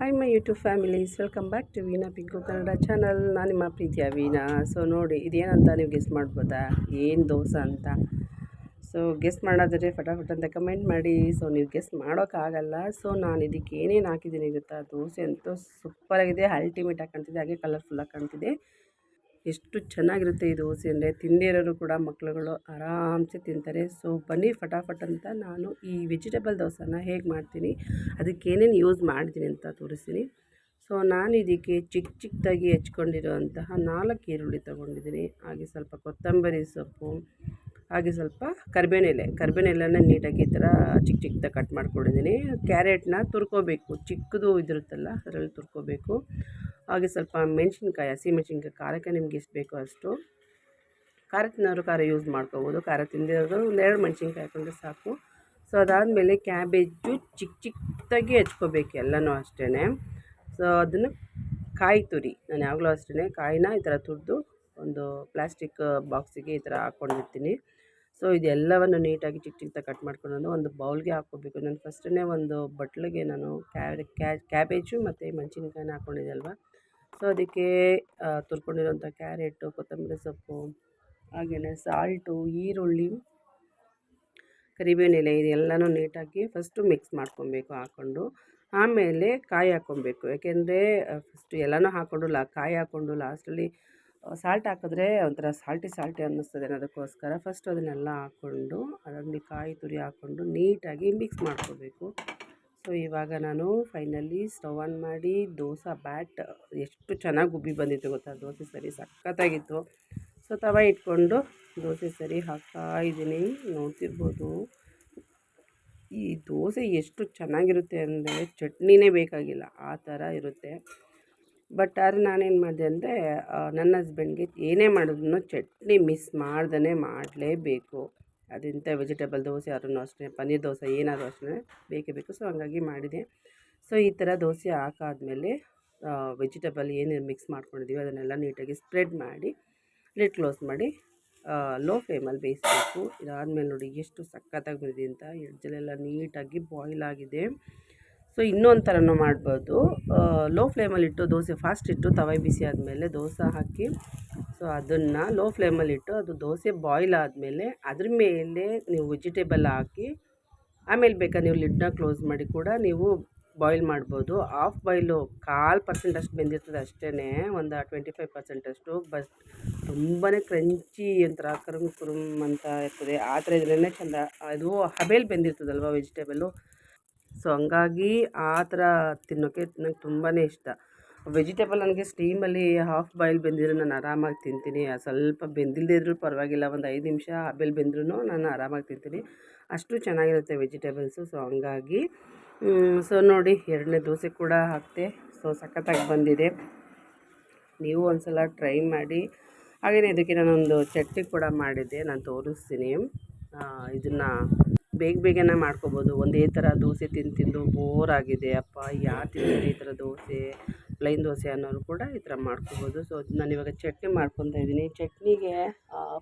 Hi my YouTube families welcome back to Veena Pinku Kannada channel ನಾನು ನಿಮ್ಮ ಪ್ರೀತಿಯ Veena so ನೋಡಿ, ಇದೇನಂತ ನೀವು ಗೆಸ್ ಮಾಡ್ಬೋದಾ? ಏನು ದೋಸೆ ಅಂತ? ಸೊ ಗೆಸ್ ಮಾಡೋದ್ರೆ ಫಟಾಫಟ್ ಅಂತ ಕಮೆಂಟ್ ಮಾಡಿ. ಸೊ ನೀವು ಗೆಸ್ ಮಾಡೋಕ್ಕಾಗಲ್ಲ ಸೊ ನಾನು ಇದಕ್ಕೆ ಏನೇನು ಹಾಕಿದ್ದೀನಿ ಗೊತ್ತಾ? ದೋಸೆ ಅಂತೂ ಸೂಪರಾಗಿದೆ ಅಲ್ಟಿಮೇಟ್ ಕಾಣ್ತಿದೆ ಹಾಗೆ ಕಲರ್ಫುಲ್ಲಾಗಿ ಕಾಣ್ತಿದೆ ಎಷ್ಟು ಚೆನ್ನಾಗಿರುತ್ತೆ ಈ ದೋಸೆ ಅಂದರೆ ತಿಂದೇ ಇರೋರು ಕೂಡ ಮಕ್ಕಳುಗಳು ಆರಾಮ್ಸೆ ತಿಂತಾರೆ. ಸೊ ಬನ್ನಿ ಫಟಾಫಟ್ ಅಂತ ನಾನು ಈ ವೆಜಿಟೇಬಲ್ ದೋಸೆನ ಹೇಗೆ ಮಾಡ್ತೀನಿ ಅದಕ್ಕೆ ಏನೇನು ಯೂಸ್ ಮಾಡ್ತೀನಿ ಅಂತ ತೋರಿಸ್ತೀನಿ. ಸೊ ನಾನು ಇದಕ್ಕೆ ಚಿಕ್ಕ ಚಿಕ್ಕದಾಗಿ ಹೆಚ್ಕೊಂಡಿರೋಂತಹ ನಾಲ್ಕು ಈರುಳ್ಳಿ ತೊಗೊಂಡಿದ್ದೀನಿ. ಹಾಗೆ ಸ್ವಲ್ಪ ಕೊತ್ತಂಬರಿ ಸೊಪ್ಪು, ಹಾಗೆ ಸ್ವಲ್ಪ ಕರ್ಬೇನೆಲೆ. ಎಲೆನ ನೀಟಾಗಿ ಈ ಥರ ಚಿಕ್ಕ ಚಿಕ್ಕದಾಗಿ ಕಟ್ ಮಾಡ್ಕೊಂಡಿದ್ದೀನಿ. ಕ್ಯಾರೆಟ್ನ ತುರ್ಕೋಬೇಕು, ಚಿಕ್ಕದು ಇದಿರುತ್ತಲ್ಲ ಅದರಲ್ಲಿ ತುರ್ಕೋಬೇಕು. ಹಾಗೆ ಸ್ವಲ್ಪ ಮೆಣಸಿನ್ಕಾಯಿ, ಹಸಿ ಮೆಣಸಿನ್ಕಾಯಿ ಖಾರಕ್ಕೆ ನಿಮ್ಗೆ ಎಷ್ಟು ಬೇಕೋ ಅಷ್ಟು ಖಾರ ತಿನ್ನೋರು ಖಾರ ಯೂಸ್ ಮಾಡ್ಕೋಬೋದು. ಖಾರ ತಿಂದಿರೋರು ಎರಡು ಮೆಣಸಿನ್ಕಾಯಿ ಹಾಕೊಂಡ್ರೆ ಸಾಕು. ಸೊ ಅದಾದಮೇಲೆ ಕ್ಯಾಬೇಜು ಚಿಕ್ಕ ಚಿಕ್ಕದಾಗಿ ಹೆಚ್ಕೋಬೇಕು ಎಲ್ಲನೂ ಅಷ್ಟೇ ಸೊ ಅದನ್ನು ಕಾಯಿ ತುರಿ, ನಾನು ಯಾವಾಗಲೂ ಅಷ್ಟೇ ಕಾಯಿನ ಈ ಥರ ತುರಿದು ಒಂದು ಪ್ಲಾಸ್ಟಿಕ್ ಬಾಕ್ಸಿಗೆ ಈ ಥರ ಹಾಕ್ಕೊಂಡಿರ್ತೀನಿ ಸೊ ಇದೆಲ್ಲವನ್ನು ನೀಟಾಗಿ ಚಿಕ್ಕ ಚಿಕ್ಕದಾಗಿ ಕಟ್ ಮಾಡ್ಕೊಂಡು ಒಂದು ಬೌಲ್ಗೆ ಹಾಕ್ಕೋಬೇಕು. ನಾನು ಫಸ್ಟೇ ಒಂದು ಬಟ್ಲಿಗೆ ನಾನು ಕ್ಯಾಬೇಜು ಮತ್ತು ಮೆಣಸಿನ್ಕಾಯಿನ ಹಾಕ್ಕೊಂಡಿದ್ದೆ ಅಲ್ವಾ? ಸೊ, ಅದಕ್ಕೆ ತುರ್ಕೊಂಡಿರೋಂಥ ಕ್ಯಾರೆಟು, ಕೊತ್ತಂಬರಿ ಸೊಪ್ಪು, ಹಾಗೆಯೇ ಸಾಲ್ಟು, ಈರುಳ್ಳಿ, ಕರಿಬೇವಿನ ಎಲೆ ಇದೆಲ್ಲನೂ ನೀಟಾಗಿ ಫಸ್ಟು ಮಿಕ್ಸ್ ಮಾಡ್ಕೊಬೇಕು ಹಾಕ್ಕೊಂಡು. ಆಮೇಲೆ ಕಾಯಿ ಹಾಕ್ಕೊಬೇಕು. ಯಾಕೆಂದರೆ ಫಸ್ಟು ಎಲ್ಲನೂ ಹಾಕ್ಕೊಂಡು ಲಾ ಕಾಯಿ ಹಾಕ್ಕೊಂಡು ಲಾಸ್ಟಲ್ಲಿ ಸಾಲ್ಟ್ ಹಾಕಿದ್ರೆ ಒಂಥರ ಸಾಲ್ಟಿ ಸಾಲ್ಟಿ ಅನ್ನಿಸ್ತದೆ ಅದಕ್ಕೋಸ್ಕರ ಫಸ್ಟ್ ಅದನ್ನೆಲ್ಲ ಹಾಕ್ಕೊಂಡು, ಅದರಲ್ಲಿ ಕಾಯಿ ತುರಿ ಹಾಕ್ಕೊಂಡು ನೀಟಾಗಿ ಮಿಕ್ಸ್ ಮಾಡ್ಕೋಬೇಕು. ಸೊ, ಇವಾಗ ನಾನು ಫೈನಲಿ ಸ್ಟವ್ ಆನ್ ಮಾಡಿ ದೋಸೆ ಬ್ಯಾಟ್, ಎಷ್ಟು ಚೆನ್ನಾಗಿ ಉಬ್ಬಿ ಬಂದಿತ್ತು ಗೊತ್ತಾ? ದೋಸೆ ಸರಿ ಸಖತ್ತಾಗಿತ್ತು. ಸೊ, ತವ ಇಟ್ಕೊಂಡು ದೋಸೆ ಸರಿ ಹಾಕ್ತಾ ಇದ್ದೀನಿ. ನೋಡ್ತಿರ್ಬೋದು. ಈ ದೋಸೆ ಎಷ್ಟು ಚೆನ್ನಾಗಿರುತ್ತೆ ಅಂದರೆ ಚಟ್ನಿನೇ ಬೇಕಾಗಿಲ್ಲ, ಆ ಥರ ಇರುತ್ತೆ. ಬಟ್ ಆದ್ರೆ ನಾನೇನು ಮಾಡಿದೆ ಅಂದರೆ ನನ್ನ ಹಸ್ಬೆಂಡ್ಗೆ ಏನೇ ಮಾಡಿದ್ರು ಚಟ್ನಿ ಮಿಸ್ ಮಾಡ್ದೇ ಮಾಡಲೇಬೇಕು. ಅದೆಂಥ ವೆಜಿಟೇಬಲ್ ದೋಸೆ ಆದ್ರೂ ಅಷ್ಟೇ, ಪನ್ನೀರ್ ದೋಸೆ ಏನಾದರೂ ಅಷ್ಟೇ ಬೇಕೇ ಬೇಕು. ಸೊ ಹಂಗಾಗಿ ಮಾಡಿದೆ. ಸೊ ಈ ಥರ ದೋಸೆ ಹಾಕಾದ್ಮೇಲೆ ವೆಜಿಟೇಬಲ್ ಏನೇನು ಮಿಕ್ಸ್ ಮಾಡ್ಕೊಂಡಿದ್ದೀವಿ ಅದನ್ನೆಲ್ಲ ನೀಟಾಗಿ ಸ್ಪ್ರೆಡ್ ಮಾಡಿ ಲಿಡ್ ಕ್ಲೋಸ್ ಮಾಡಿ ಲೋ ಫ್ಲೇಮಲ್ಲಿ ಬೇಯಿಸಬೇಕು. ಇದಾದಮೇಲೆ ನೋಡಿ ಎಷ್ಟು ಸಖತ್ತಾಗಿ ಬಂದಿದೆ ಅಂತ. ಎಡ್ಜಲೆಲ್ಲ ನೀಟಾಗಿ ಬಾಯ್ಲ್ ಆಗಿದೆ. ಸೊ ಇನ್ನೊಂದು ಥರನೂ ಮಾಡ್ಬೋದು ಲೋ ಫ್ಲೇಮಲ್ಲಿಟ್ಟು ದೋಸೆ ಫಾಸ್ಟ್ ಇಟ್ಟು ತವೆ ಬಿಸಿ ಆದಮೇಲೆ ದೋಸೆ ಹಾಕಿ ಸೊ ಅದನ್ನು ಲೋ ಫ್ಲೇಮಲ್ಲಿಟ್ಟು ಅದು ದೋಸೆ ಬಾಯ್ಲ್ ಆದಮೇಲೆ ಅದ್ರ ಮೇಲೆ ನೀವು ವೆಜಿಟೇಬಲ್ ಹಾಕಿ, ಆಮೇಲೆ ಬೇಕಾ ನೀವು ಲಿಡ್ನ ಕ್ಲೋಸ್ ಮಾಡಿ ಕೂಡ ನೀವು ಬಾಯ್ಲ್ ಮಾಡ್ಬೋದು. ಆಫ್ ಬಾಯ್ಲು ಕಾಲು ಪರ್ಸೆಂಟ್ ಅಷ್ಟು ಬೆಂದಿರ್ತದೆ ಅಷ್ಟೇ ಒಂದು ಟ್ವೆಂಟಿ ಫೈವ್ ಪರ್ಸೆಂಟಷ್ಟು ಬಸ್ ತುಂಬಾ ಕ್ರಂಚಿ ಒಂಥರ ಕರುಮ್, ಕುರುಮ್ ಅಂತ ಇರ್ತದೆ. ಆ ಥರ ಇದ್ರೇ ಚೆಂದ. ಅದು ಹಬೇಲಿ ಬೆಂದಿರ್ತದಲ್ವ ವೆಜಿಟೇಬಲ್ಲು ಸೊ ಹಂಗಾಗಿ ಆ ಥರ ತಿನ್ನೋಕ್ಕೆ ನಂಗೆ ತುಂಬಾ ಇಷ್ಟ. ವೆಜಿಟೇಬಲ್ ನನಗೆ ಸ್ಟೀಮಲ್ಲಿ ಹಾಫ್ ಬಾಯ್ಲ್ ಬೆಂದಿದ್ರೆ ನಾನು ಆರಾಮಾಗಿ ತಿಂತೀನಿ. ಸ್ವಲ್ಪ ಬೆಂದಿಲ್ಲದೆ ಇದ್ರೂ ಪರವಾಗಿಲ್ಲ, ಒಂದು ಐದು ನಿಮಿಷ ಆಬೆಲ್ ಬೆಂದ್ರೂ ನಾನು ಆರಾಮಾಗಿ ತಿಂತೀನಿ. ಅಷ್ಟು ಚೆನ್ನಾಗಿರುತ್ತೆ ವೆಜಿಟೇಬಲ್ಸು, ಸೊ ಹಂಗಾಗಿ ಸೊ ನೋಡಿ, ಎರಡನೇ ದೋಸೆ ಕೂಡ ಹಾಕ್ತೆ. ಸೊ ಸಖತ್ತಾಗಿ ಬಂದಿದೆ. ನೀವು ಒಂದು ಸಲ ಟ್ರೈ ಮಾಡಿ. ಹಾಗೆಯೇ ಇದಕ್ಕೆ ನಾನೊಂದು ಚಟ್ನಿ ಕೂಡ ಮಾಡಿದ್ದೆ, ನಾನು ತೋರಿಸ್ತೀನಿ. ಇದನ್ನು ಬೇಗ ಬೇಗನೆ ಮಾಡ್ಕೊಬೋದು. ಒಂದೇ ಥರ ದೋಸೆ ತಿಂದು ತಿಂದು ಬೋರ್ ಆಗಿದೆ. ಅಪ್ಪ, ಯಾರು ತಿಂದರೆ ಈ ಥರ ದೋಸೆ? ಪ್ಲೈನ್ ದೋಸೆ ಅನ್ನೋರು ಕೂಡ ಈ ಥರ ಮಾಡ್ಕೊಬೋದು. ಸೊ ನಾನು ಇವಾಗ ಚಟ್ನಿ ಮಾಡ್ಕೊತಾ ಇದ್ದೀನಿ. ಚಟ್ನಿಗೆ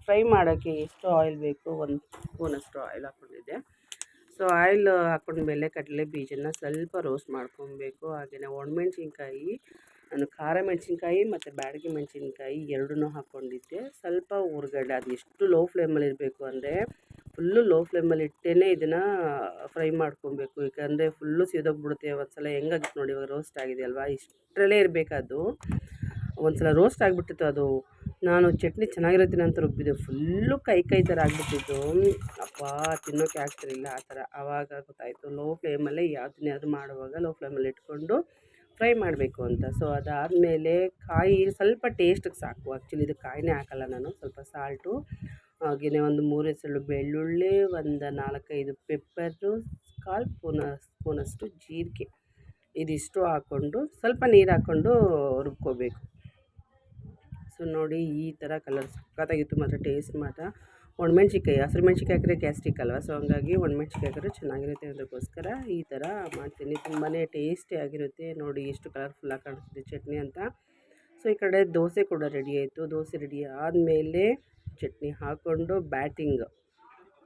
ಫ್ರೈ ಮಾಡೋಕ್ಕೆ ಎಷ್ಟು ಆಯಿಲ್ ಬೇಕು. ಒಂದು ಸ್ಪೂನಷ್ಟು ಆಯಿಲ್ ಹಾಕ್ಕೊಂಡಿದ್ದೆ ಸೊ ಆಯಿಲ್ ಹಾಕ್ಕೊಂಡ್ಮೇಲೆ ಕಡಲೆ ಬೀಜನ ಸ್ವಲ್ಪ ರೋಸ್ಟ್ ಮಾಡ್ಕೊಬೇಕು. ಹಾಗೆಯೇ ಒಣಮೆಣ್ಸಿನ್ಕಾಯಿ, ನಾನು ಖಾರ ಮೆಣಸಿನ್ಕಾಯಿ ಮತ್ತು ಬ್ಯಾಡಗಿ ಮೆಣಸಿನ್ಕಾಯಿ ಎರಡನ್ನೂ ಹಾಕ್ಕೊಂಡಿದ್ದೆ ಸ್ವಲ್ಪ ಊರುಗಡ್ಡೆ ಅದು ಎಷ್ಟು ಲೋ ಫ್ಲೇಮಲ್ಲಿ ಇರಬೇಕು ಅಂದರೆ ಫುಲ್ಲು ಲೋ ಫ್ಲೇಮಲ್ಲಿ ಇಟ್ಟೇ ಇದನ್ನು ಫ್ರೈ ಮಾಡ್ಕೊಬೇಕು. ಯಾಕಂದರೆ ಫುಲ್ಲು ಸೀದೋಗ್ಬಿಡುತ್ತೆ ಒಂದು ಸಲ ಹೆಂಗಾಗಿತ್ತು ನೋಡಿ ಇವಾಗ ರೋಸ್ಟ್ ಆಗಿದೆ ಅಲ್ವಾ ಇಷ್ಟರಲ್ಲೇ ಇರಬೇಕದು ಒಂದು ಸಲ ರೋಸ್ಟ್ ಆಗಿಬಿಟ್ಟಿತ್ತು ಅದು. ನಾನು ಚಟ್ನಿ ಚೆನ್ನಾಗಿರುತ್ತೆ ಅಂತ ರುಬ್ಬಿದೆ. ಫುಲ್ಲು ಕೈ ಕೈ ಥರ ಆಗಿಬಿಟ್ಟಿತ್ತು ಅಪ್ಪ ತಿನ್ನೋಕ್ಕೆ ಆಗ್ತಿರಲಿಲ್ಲ ಆ ಥರ. ಆವಾಗ ಗೊತ್ತಾಯಿತು, ಲೋ ಫ್ಲೇಮಲ್ಲೇ ಯಾವುದನ್ನೇ ಅದು ಮಾಡುವಾಗ ಲೋ ಫ್ಲೇಮಲ್ಲಿ ಇಟ್ಕೊಂಡು ಫ್ರೈ ಮಾಡಬೇಕು ಅಂತ. ಸೊ ಅದಾದಮೇಲೆ ಕಾಯಿ ಸ್ವಲ್ಪ ಟೇಸ್ಟಿಗೆ ಸಾಕು. ಆ್ಯಕ್ಚುಲಿ ಇದು ಕಾಯಿನೇ ಹಾಕಲ್ಲ ನಾನು. ಸ್ವಲ್ಪ ಸಾಲ್ಟು ಹಾಗೆಯೇ ಒಂದು ಮೂರು ಎಸಳು ಬೆಳ್ಳುಳ್ಳಿ, ಒಂದು ನಾಲ್ಕೈದು ಪೆಪ್ಪರು ಕಾಲು ಸ್ಪೂನ ಸ್ಪೂನಷ್ಟು ಜೀರಿಗೆ. ಇದಿಷ್ಟು ಹಾಕ್ಕೊಂಡು ಸ್ವಲ್ಪ ನೀರು ಹಾಕ್ಕೊಂಡು ರುಬ್ಕೋಬೇಕು. ಸೊ ನೋಡಿ ಈ ಥರ ಕಲರ್ ಸಖತ್ತಾಗಿತ್ತು ಮಾತ್ರ ಟೇಸ್ಟ್ ಮಾತ್ರ. ಒಣಮೆಣ್ಸಿಕಾಯಿ ಹಸಿರು ಮೆಣ್ಸಿಕಾಯಿ ಹಾಕಿದ್ರೆ ಗ್ಯಾಸ್ಟ್ರಿಕ್ ಅಲ್ವಾ? ಸೊ ಹಂಗಾಗಿ ಒಣಮೆಣ್ಸಿಕಾಯಿ ಹಾಕಿದ್ರೆ ಚೆನ್ನಾಗಿರುತ್ತೆ ಅದಕ್ಕೋಸ್ಕರ ಈ ಥರ ಮಾಡ್ತೀನಿ. ತುಂಬಾ ಟೇಸ್ಟಿಯಾಗಿರುತ್ತೆ ನೋಡಿ ಎಷ್ಟು ಕಲರ್ಫುಲ್ಲಾಗಿ ಕಾಣಿಸುತ್ತೆ ಚಟ್ನಿ ಅಂತ. ಸೊ ಈ ಕಡೆ ದೋಸೆ ಕೂಡ ರೆಡಿ ಆಯಿತು. ದೋಸೆ ರೆಡಿ ಆದಮೇಲೆ ಚಟ್ನಿ ಹಾಕ್ಕೊಂಡು ಬ್ಯಾಟಿಂಗ್.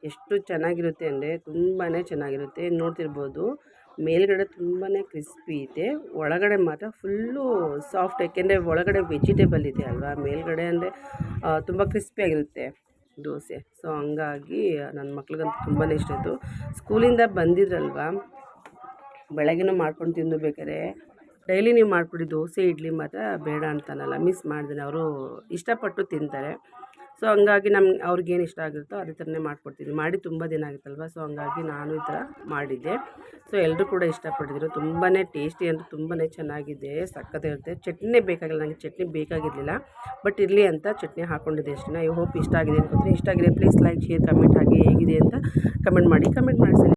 ಎಷ್ಟು ಚೆನ್ನಾಗಿರುತ್ತೆ ಅಂದರೆ ತುಂಬಾ ಚೆನ್ನಾಗಿರುತ್ತೆ. ನೋಡ್ತಿರ್ಬೋದು, ಮೇಲ್ಗಡೆ ತುಂಬಾ ಕ್ರಿಸ್ಪಿ ಇದೆ. ಒಳಗಡೆ ಮಾತ್ರ ಫುಲ್ಲು ಸಾಫ್ಟ್, ಯಾಕೆಂದರೆ ಒಳಗಡೆ ವೆಜಿಟೇಬಲ್ ಇದೆ ಅಲ್ವಾ? ಮೇಲ್ಗಡೆ ಅಂದರೆ ತುಂಬ ಕ್ರಿಸ್ಪಿಯಾಗಿರುತ್ತೆ ದೋಸೆ. ಸೊ, ಹಂಗಾಗಿ ನನ್ನ ಮಕ್ಳಿಗಂತೂ ತುಂಬಾ ಇಷ್ಟ ಇತ್ತು ಸ್ಕೂಲಿಂದ ಬಂದಿದ್ರಲ್ವಾ? ಬೆಳಗ್ಗೆನೂ ಮಾಡ್ಕೊಂಡು ತಿಂದು ಬೇಕಾದ್ರೆ ಡೈಲಿ ನೀವು ಮಾಡಿಕೊಡಿ ದೋಸೆ, ಇಡ್ಲಿ ಮಾತ್ರ ಬೇಡ ಅಂತನಲ್ಲ, ಮಿಸ್ ಮಾಡಿದ್ರೆ ಅವರು ಇಷ್ಟಪಟ್ಟು ತಿಂತಾರೆ. ಸೊ ಹಂಗಾಗಿ ನಮ್ಗೆ ಅವ್ರಿಗೇನು ಇಷ್ಟ ಆಗುತ್ತೋ ಅದೇ ಥರನೇ ಮಾಡಿಕೊಡ್ತೀನಿ ಮಾಡಿ ತುಂಬ ದಿನ ಆಗುತ್ತಲ್ವ? ಸೊ ಹಂಗಾಗಿ ನಾನು ಈ ಥರ ಮಾಡಿದ್ದೆ. ಸೊ ಎಲ್ಲರೂ ಕೂಡ ಇಷ್ಟಪಟ್ಟಿದ್ರು. ತುಂಬಾ ಟೇಸ್ಟಿ ಅಂತ ತುಂಬಾ ಚೆನ್ನಾಗಿದೆ. ಸಕ್ಕತ್ತಾಗಿರುತ್ತೆ ಚಟ್ನಿ ಬೇಕಾಗಿಲ್ಲ. ನನಗೆ ಚಟ್ನಿ ಬೇಕಾಗಿರಲಿಲ್ಲ. ಬಟ್ ಇರಲಿ ಅಂತ ಚಟ್ನಿ ಹಾಕ್ಕೊಂಡಿದ್ದೆ ಅಷ್ಟೇ. ಐ ಹೋಪ್ ಇಷ್ಟ ಆಗಿದೆ ಅಂತ ಇಷ್ಟ ಆಗಿದೆ, ಪ್ಲೀಸ್ ಲೈಕ್, ಶೇರ್, ಕಮೆಂಟ್ ಹಾಕಿ ಹೇಗಿದೆ ಅಂತ ಕಮೆಂಟ್ ಮಾಡಿ. ಕಮೆಂಟ್ ಮಾಡಿ